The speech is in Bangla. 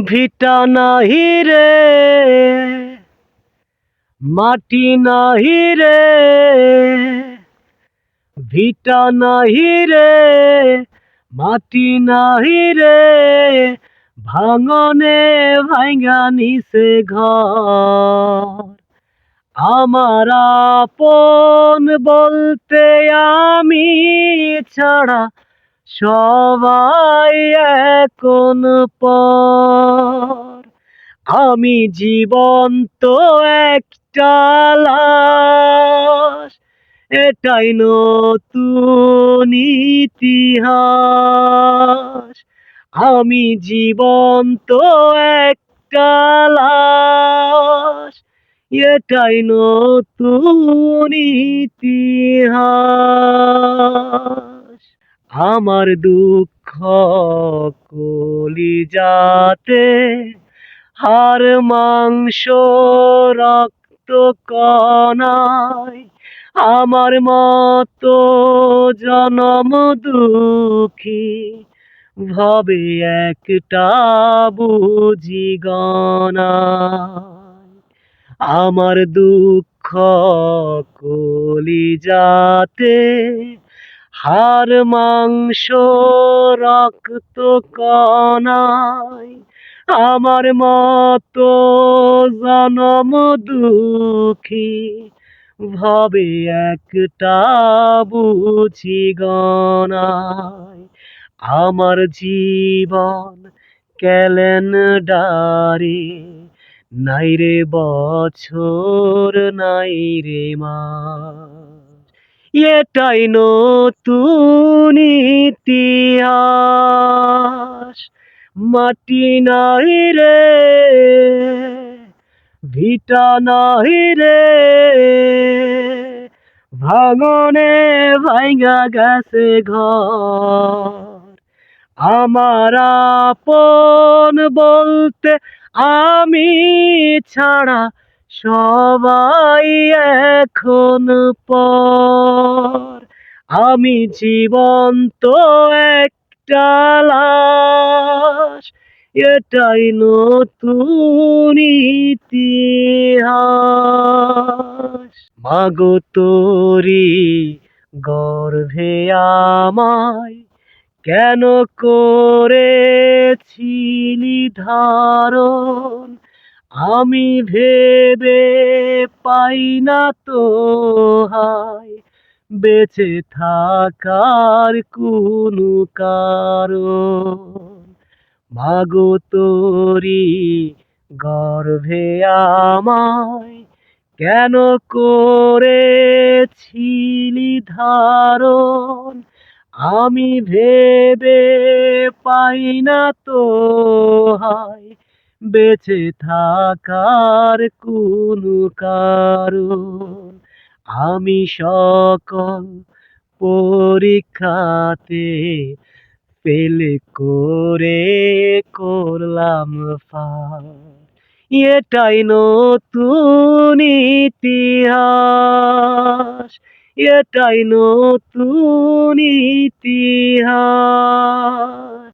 ভিটা নাহি রে, মাটি নাহি রে, ভিটা নাহি রে, মাটি নাহি রে, ভাঙনে ভাঙ্গা নিছে ঘর। আমার আপন বলতে আমি ছাড়া সবাই এখন পর। আমি জীবন্ত একটা লাশ। এটাই নতুন ইতিহাস। আমি জীবন্ত একটা লাশ। এটাই নতুন ইতিহাস। আমার দুঃখ কলিজাতে হার মাংস রক্ত কণায় আমার মতো জনম দুঃখী ভাবে একটা বুঝি গণায়। আমার দুঃখ কলিজাতে হার মাংস, রক্ত কণায় আমার মতো জনম দুঃখী ভাবে একটা বুঝি গণায় আমার জীবন ক্যালেন ডারে নাই রে বছর, নাই রে মাস। এটাই নতুন ইতিহাস। মাটি নাই রে, ভিটা নাই রে, ভাঙনে ভাঙ্গা গেছে ঘর। আমার আপন বলতে আমি ছাড়া সবাই এখন পর। আমি জীবন্ত একটা লাশ, এটাই নতুন ইতিহাস। মাগো তোরি গর্ভে আমায় কেন করেছিলি ধারণ? আমি ভেবে পাই না তো হায়, বেঁচে থাকার কোনো কারণ। মাগো তোরি গর্ভে আমায় কেন করেছিলি ধারণ? আমি ভেবে পাই না তো হায় বেঁচে থাকার কোনো কারণ। আমি সকল পরীক্ষাতে পেলে করে করলাম এটাই নতুন ইতিহাস, এটাই নতুন ইতিহাস।